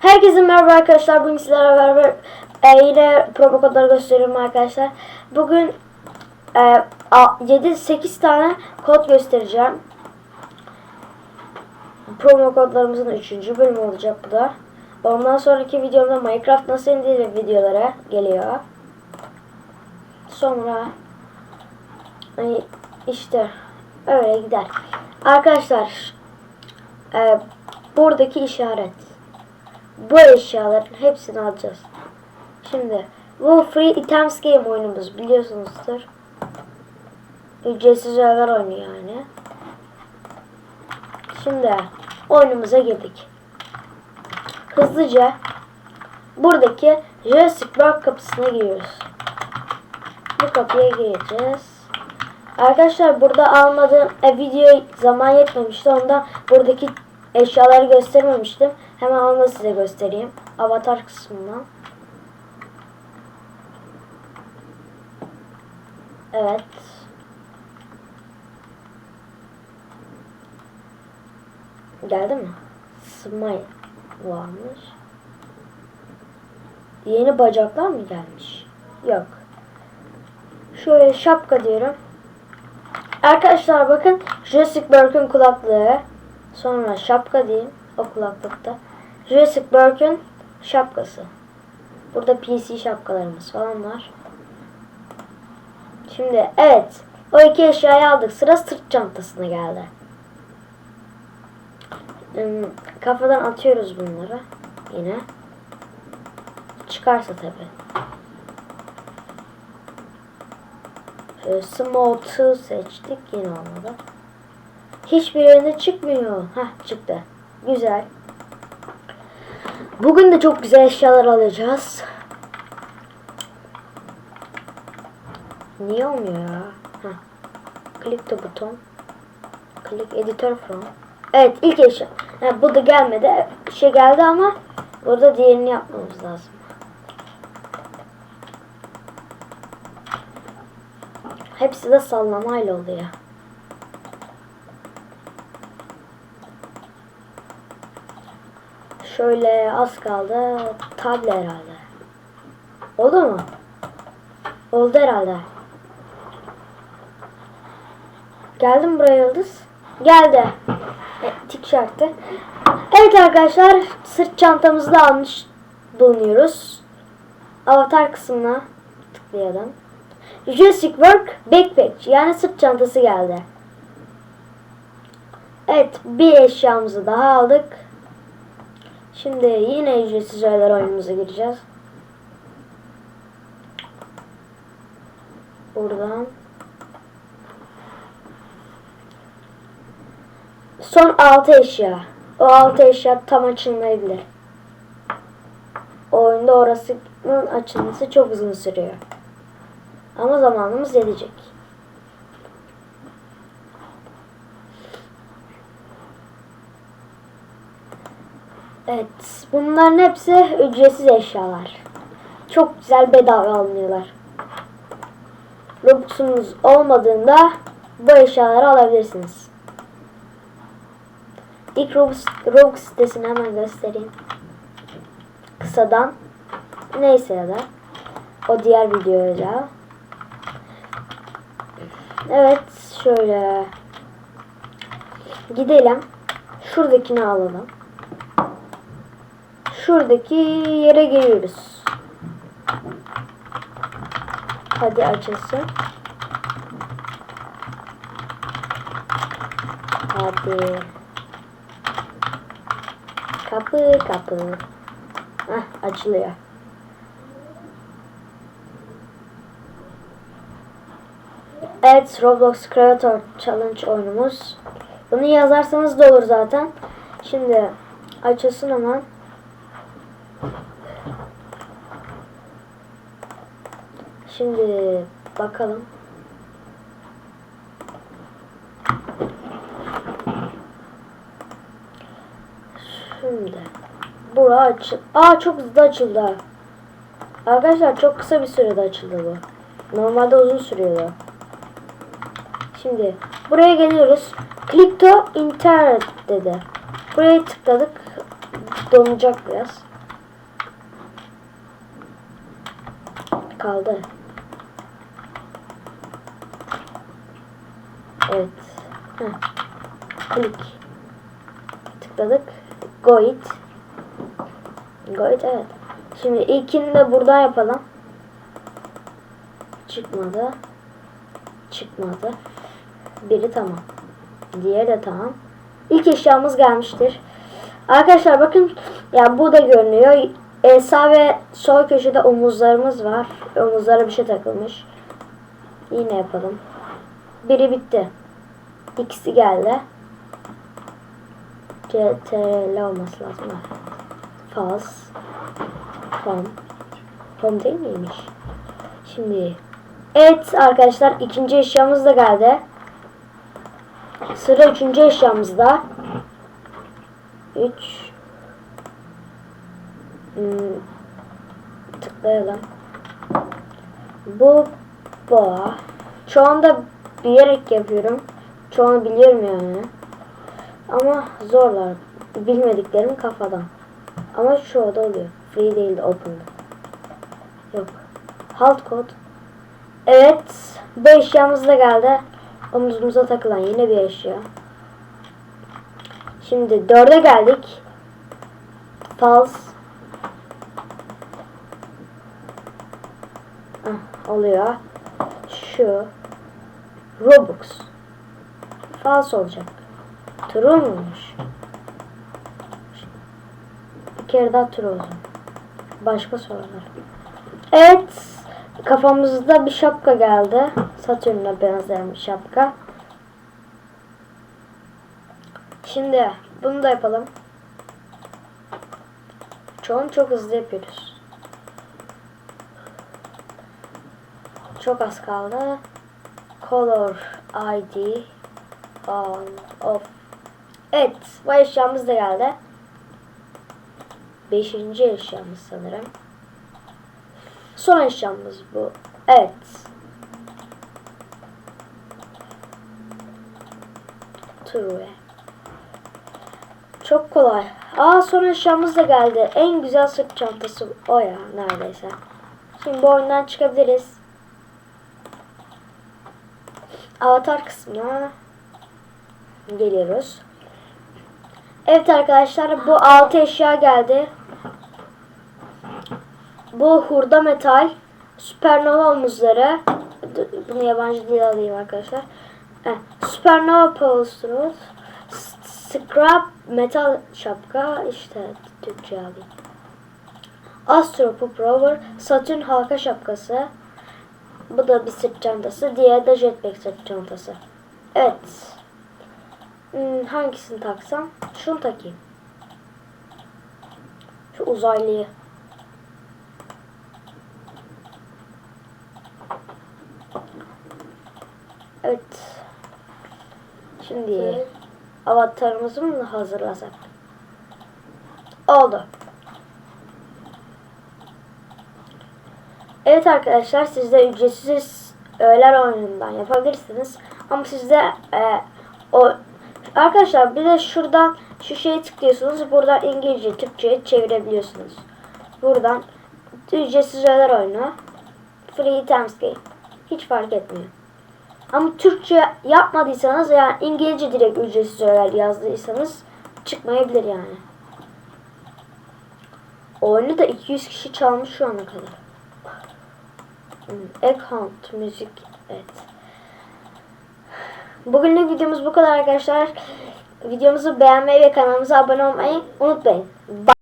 Herkese merhaba arkadaşlar. Bugün sizlerle beraber e, yine promo kodları gösteriyorum arkadaşlar. Bugün e, 7-8 tane kod göstereceğim. Promo kodlarımızın 3. bölümü olacak bu da. Ondan sonraki videomda Minecraft nasıl indirilir videolara geliyor. Sonra işte öyle gider. Arkadaşlar e, buradaki işaret bu eşyaların hepsini alacağız. Şimdi bu Free Items Game oyunumuz biliyorsunuzdur. Ücretsiz öğeler oyunu yani. Şimdi oyunumuza girdik. Hızlıca buradaki Jurassic Park kapısına giriyoruz. Bu kapıya gireceğiz. Arkadaşlar burada almadığım e, video zaman yetmemişti. Ondan buradaki eşyaları göstermemiştim. Hemen onu size göstereyim. Avatar kısmından. Evet. Geldi mi? Smile varmış. Yeni bacaklar mı gelmiş? Yok. Şöyle şapka diyorum. Arkadaşlar bakın Jurassic Park'ın kulaklığı. Sonra şapka diyeyim o kulaklıkta. Jurassic Park'ın şapkası. Burada PC şapkalarımız falan var. Şimdi evet. O iki eşyayı aldık. Sıra sırt çantasına geldi. Hmm, Kafadan atıyoruz bunları. Yine. Çıkarsa tabi. Şöyle Smooth'u seçtik. Yine olmadı. Hiçbirinde çıkmıyor. Hah çıktı. Güzel. Bugün de çok güzel eşyalar alacağız. Niye olmuyor ya? Heh. Click the buton. Click editor from. Evet ilk eşya. Ha, bu da gelmedi. Şey geldi ama burada diğerini yapmamız lazım. Hepsi de sallamayla oluyor. Şöyle az kaldı. Table herhalde. Oldu mu? Oldu herhalde. Geldim buraya Yıldız. Geldi. E, tik şartı. Evet arkadaşlar sırt çantamızı da almış bulunuyoruz. Avatar kısmına tıklayalım. Jurassic Work Backpack yani sırt çantası geldi. Evet bir eşyamızı daha aldık. Şimdi yine ücretsiz öğeler oyunumuza gireceğiz. Buradan. Son 6 eşya. O 6 eşya tam açılmayabilir. Oyunda orasının açılması çok uzun sürüyor. Ama zamanımız yetecek. Evet. Bunların hepsi ücretsiz eşyalar. Çok güzel bedava alınıyorlar. Robux'unuz olmadığında bu eşyaları alabilirsiniz. İlk Robux, Robux sitesini hemen göstereyim. Kısadan. Neyse ya da. O diğer videoya. Evet. Şöyle. Gidelim. Şuradakini alalım şuradaki yere geliyoruz. Hadi açılsın. Hadi. Kapı kapı. Hah açılıyor. Evet Roblox Creator Challenge oyunumuz. Bunu yazarsanız da olur zaten. Şimdi açılsın hemen. Şimdi bakalım. Şimdi bura açıl. Aa çok hızlı açıldı. Arkadaşlar çok kısa bir sürede açıldı bu. Normalde uzun sürüyordu. Şimdi buraya geliyoruz. Click to internet dedi. Buraya tıkladık. Donacak biraz. Kaldı. Evet. Click. Tıkladık. Go it. Go it evet. Şimdi ilkini de buradan yapalım. Çıkmadı. Çıkmadı. Biri tamam. Diğeri de tamam. İlk eşyamız gelmiştir. Arkadaşlar bakın ya bu da görünüyor. E, sağ ve sol köşede omuzlarımız var. Omuzlara bir şey takılmış. Yine yapalım. Biri bitti. İkisi geldi. CTRL olması lazım. Faz. Home. Home değil miymiş? Şimdi Evet arkadaşlar ikinci eşyamız da geldi. Sıra üçüncü eşyamızda. Üç. Hmm. Tıklayalım. Bu boğa. Anda bilerek yapıyorum. Çoğunu biliyorum yani. Ama zorlar. Bilmediklerim kafadan. Ama şu da oluyor. Free değil de open'da. Yok. Halt kod. Evet. Bu eşyamız da geldi. Omuzumuza takılan yine bir eşya. Şimdi dörde geldik. False. Ah, oluyor. Şu. Robux. False olacak. True muymuş? Bir kere daha true olsun. Başka sorular. Evet. Kafamızda bir şapka geldi. Satürn'e benzeyen bir şapka. Şimdi bunu da yapalım. Çoğunu çok hızlı yapıyoruz. Çok az kaldı. Color ID on off. Evet, bu eşyamız da geldi. Beşinci eşyamız sanırım. Son eşyamız bu. Evet. True. Çok kolay. Aa son eşyamız da geldi. En güzel sırt çantası o ya neredeyse. Şimdi bu oyundan çıkabiliriz. Avatar kısmına geliyoruz. Evet arkadaşlar bu altı eşya geldi. Bu hurda metal, süpernova omuzları. Bunu yabancı dil alayım arkadaşlar. Eh, süpernova polstrot, s- scrap metal şapka, işte Türkçe alayım. Astro Pup Rover, Satürn halka şapkası. Bu da bir sırt çantası. Diğeri de jetpack sırt çantası. Evet. Hmm, hangisini taksam? Şunu takayım. Şu uzaylıyı. Evet. Şimdi avatarımızı mı hazırlasak? Oldu. Evet arkadaşlar siz de ücretsiz öğler oyunundan yapabilirsiniz. Ama sizde e, o arkadaşlar bir de şuradan şu şeye tıklıyorsunuz. Buradan İngilizce Türkçe'ye çevirebiliyorsunuz. Buradan ücretsiz öğler oyunu Free Times Game. Hiç fark etmiyor. Ama Türkçe yapmadıysanız yani İngilizce direkt ücretsiz öğeler yazdıysanız çıkmayabilir yani. Oyunu da 200 kişi çalmış şu ana kadar. Hmm, Account, müzik, evet. Bugünlük videomuz bu kadar arkadaşlar. Videomuzu beğenmeyi ve kanalımıza abone olmayı unutmayın. Bye.